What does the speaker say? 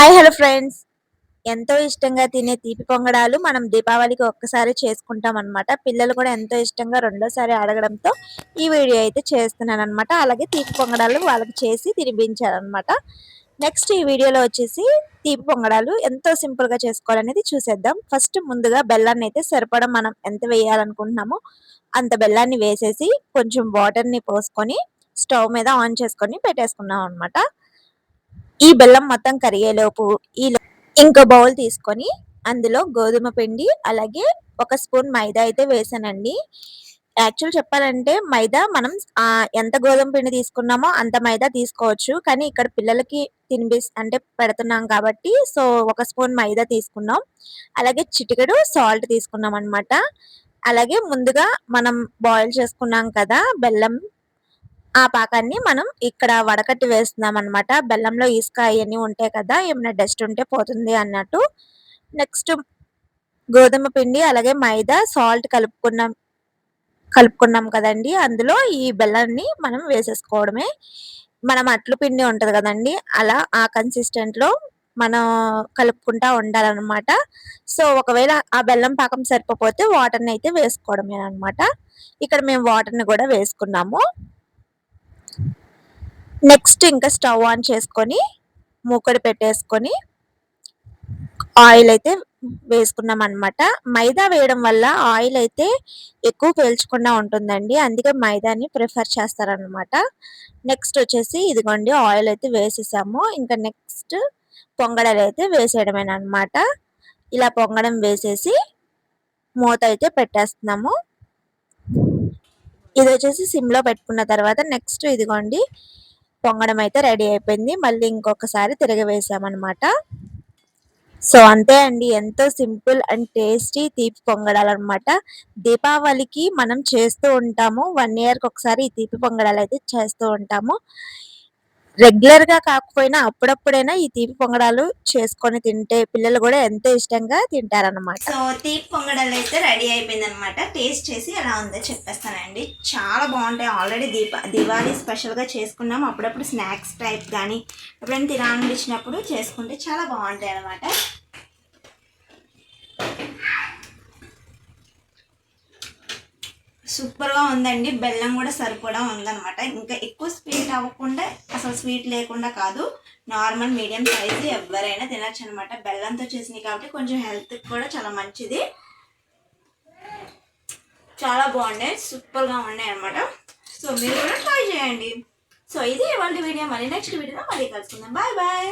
Hi hello friends. ఎంతో ఇష్టంగా తినే తీపి పొంగడాలు మనం దీపావళికి ఒక్కసారి చేసుకుంటాం అనమాట పిల్లలు కూడా ఎంతో ఇష్టంగా రెండోసారి అడగడంతో ఈ వీడియో అయితే చేస్తున్నాను అనమాట అలాగే తీపి పొంగడాలు వాళ్ళకి చేసి తినిపించారనమాట నెక్స్ట్ ఈ వీడియోలో వచ్చేసి తీపి పొంగడాలు ఎంతో సింపుల్గా చేసుకోవాలనేది చూసేద్దాం. ఫస్ట్ ముందుగా బెల్లాన్ని అయితే సరిపడా మనం ఎంత వేయాలనుకుంటున్నామో అంత బెల్లాన్ని వేసేసి కొంచెం వాటర్ని పోసుకొని స్టవ్ మీద ఆన్ చేసుకొని పెట్టేసుకున్నాం అనమాట ఈ బెల్లం మొత్తం కరిగేలోపు ఈ ఇంకో బౌల్ తీసుకొని అందులో గోధుమ పిండి అలాగే ఒక స్పూన్ మైదా అయితే వేసానండి. యాక్చువల్ చెప్పాలంటే మైదా మనం ఎంత గోధుమ పిండి తీసుకున్నామో అంత మైదా తీసుకోవచ్చు. కానీ ఇక్కడ పిల్లలకి తినిపిస్ అంటే పెడుతున్నాం కాబట్టి సో ఒక స్పూన్ మైదా తీసుకున్నాం. అలాగే చిటికెడు సాల్ట్ తీసుకున్నాం అనమాట అలాగే ముందుగా మనం బాయిల్ చేసుకున్నాం కదా బెల్లం. ఆ పాకాన్ని మనం ఇక్కడ వడకట్టి వేస్తున్నాం అనమాట బెల్లంలో ఇసుక అవన్నీ ఉంటాయి కదా ఏమైనా డస్ట్ ఉంటే పోతుంది అన్నట్టు. నెక్స్ట్ గోధుమ పిండి అలాగే మైదా సాల్ట్ కలుపుకున్నాం కలుపుకున్నాం కదండి. అందులో ఈ బెల్లాన్ని మనం వేసేసుకోవడమే. మనం అట్లు పిండి ఉంటుంది కదండి అలా ఆ కన్సిస్టెంట్లో మనం కలుపుకుంటా ఉండాలన్నమాట. సో ఒకవేళ ఆ బెల్లం పాకం సరిపోతే వాటర్ని అయితే వేసుకోవడమే అనమాట ఇక్కడ మేము వాటర్ని కూడా వేసుకున్నాము. నెక్స్ట్ ఇంకా స్టవ్ ఆన్ చేసుకొని మూకడి పెట్టేసుకొని ఆయిల్ అయితే వేసుకున్నాం అనమాట మైదా వేయడం వల్ల ఆయిల్ అయితే ఎక్కువ పీల్చకుండా ఉంటుందండి. అందుకే మైదాని ప్రిఫర్ చేస్తారనమాట నెక్స్ట్ వచ్చేసి ఇదిగోండి ఆయిల్ అయితే వేసేసాము. ఇంకా నెక్స్ట్ పొంగడాలు అయితే వేసేయడమేనమాట ఇలా పొంగడం వేసేసి మూత అయితే పెట్టేస్తున్నాము. ఇది వచ్చేసి సిమ్లో పెట్టుకున్న తర్వాత నెక్స్ట్ ఇదిగోండి పొంగడం అయితే రెడీ అయిపోయింది. మళ్ళీ ఇంకొకసారి తిరగవేసామన్నమాట సో అంతే అండి. ఎంతో సింపుల్ అండ్ టేస్టీ తీపి పొంగడాలు అనమాట దీపావళికి మనం చేస్తూ ఉంటాము. వన్ ఇయర్కి ఒకసారి ఈ తీపి పొంగడాలు అయితే చేస్తూ ఉంటాము. రెగ్యులర్గా కాకపోయినా అప్పుడప్పుడైనా ఈ తీపి పొంగడాలు చేసుకొని తింటే పిల్లలు కూడా ఎంతో ఇష్టంగా తింటారనమాట సో తీపి పొంగడాలు అయితే రెడీ అయిపోయింది అనమాట టేస్ట్ చేసి ఎలా ఉందో చెప్పేస్తానండి. చాలా బాగుంటాయి. ఆల్రెడీ దీప దివాళీ స్పెషల్గా చేసుకున్నాం. అప్పుడప్పుడు స్నాక్స్ టైప్ కానీ ఎప్పుడైనా తినాలనిపించినప్పుడు చేసుకుంటే చాలా బాగుంటాయి అనమాట సూపర్గా ఉందండి. బెల్లం కూడా సరిపడా ఉందనమాట ఇంకా ఎక్కువ స్వీట్ అవ్వకుండా అసలు స్వీట్ లేకుండా కాదు. నార్మల్ మీడియం సైజు ఎవరైనా తినచ్చు అనమాట బెల్లంతో చేసినాయి కాబట్టి కొంచెం హెల్త్కి కూడా చాలా మంచిది. చాలా బాగున్నాయి. సూపర్గా ఉన్నాయి అనమాట సో మీరు కూడా ట్రై చేయండి. సో ఇది ఇవాళ వీడియో. మళ్ళీ నెక్స్ట్ వీడియోలో మళ్ళీ కలుసుకుందాం. Bye bye.